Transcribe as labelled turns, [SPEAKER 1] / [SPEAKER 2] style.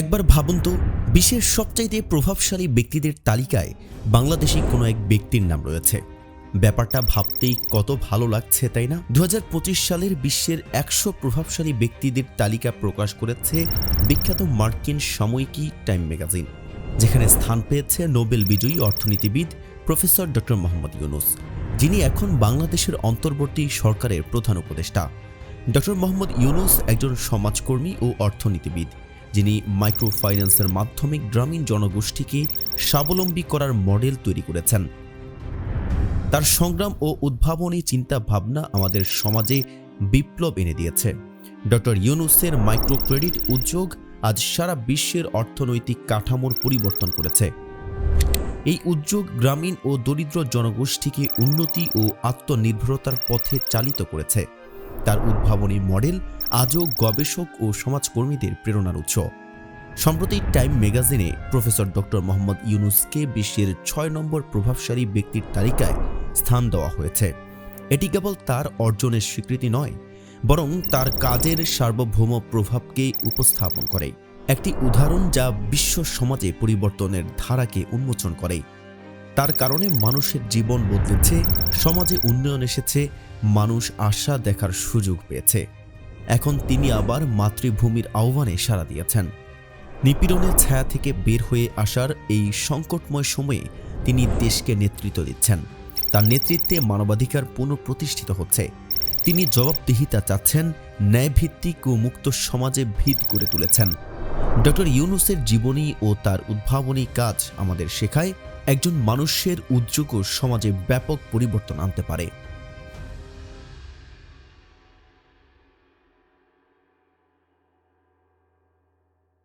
[SPEAKER 1] একবার ভাবুন তো, বিশ্বের সবচাইতে প্রভাবশালী ব্যক্তিদের তালিকায় বাংলাদেশি কোনো এক ব্যক্তির নাম রয়েছে। ব্যাপারটা ভাবতেই কত ভালো লাগছে, তাই না? দু হাজার পঁচিশ সালের বিশ্বের একশো প্রভাবশালী ব্যক্তিদের তালিকা প্রকাশ করেছে বিখ্যাত মার্কিন সাময়িকী টাইম ম্যাগাজিন, যেখানে স্থান পেয়েছে নোবেল বিজয়ী অর্থনীতিবিদ প্রফেসর ডক্টর মোহাম্মদ ইউনুস, যিনি এখন বাংলাদেশের অন্তর্বর্তী সরকারের প্রধান উপদেষ্টা। ডক্টর মোহাম্মদ ইউনুস একজন সমাজকর্মী ও অর্থনীতিবিদ। যিনি মাইক্রো ফাইন্যান্সের মাধ্যমে গ্রামীণ জনগোষ্ঠীকে স্বাবলম্বী করার মডেল তৈরি করেছেন। তার সংগ্রাম ও উদ্ভাবনী চিন্তা ভাবনা আমাদের সমাজে বিপ্লব এনে দিয়েছে। ডক্টর ইউনুসের মাইক্রো ক্রেডিট উদ্যোগ আজ সারা বিশ্বের অর্থনৈতিক কাঠামোর পরিবর্তন করেছে। এই উদ্যোগ গ্রামীণ ও দরিদ্র জনগোষ্ঠীকে উন্নতি ও আত্মনির্ভরতার পথে চালিত করেছে। তার উদ্ভাবনী মডেল আজও গবেষক ও সমাজকর্মীদের প্রেরণার উৎস। সম্প্রতি টাইম ম্যাগাজিনে প্রফেসর ডক্টর মোহাম্মদ ইউনুসকে বিশ্বের ছয় নম্বর প্রভাবশালী ব্যক্তির তালিকায় স্থান দেওয়া হয়েছে। এটি কেবল তার অর্জনের স্বীকৃতি নয়, বরং তার কাজের সার্বভৌম প্রভাবকে উপস্থাপন করে। একটি উদাহরণ যা বিশ্ব সমাজে পরিবর্তনের ধারাকে উন্মোচন করে। তার কারণে মানুষের জীবন বদলেছে, সমাজে উন্নয়ন এসেছে, মানুষ আশা দেখার সুযোগ পেয়েছে। এখন তিনি আবার মাতৃভূমির আহ্বানে সাড়া দিয়েছেন। নিপীড়নের ছায়া থেকে বের হয়ে আসার এই সংকটময় সময়ে তিনি দেশকে নেতৃত্ব দিচ্ছেন। তার নেতৃত্বে মানবাধিকার পুনঃপ্রতিষ্ঠিত হচ্ছে। তিনি জবাবদিহিতা চাচ্ছেন, ন্যায়ভিত্তিক ও মুক্ত সমাজে ভিত করে তুলেছেন। ডক্টর ইউনুসের জীবনী ও তার উদ্ভাবনী কাজ আমাদের শেখায় একজন মানুষের উদ্যোগও সমাজে ব্যাপক পরিবর্তন আনতে পারে।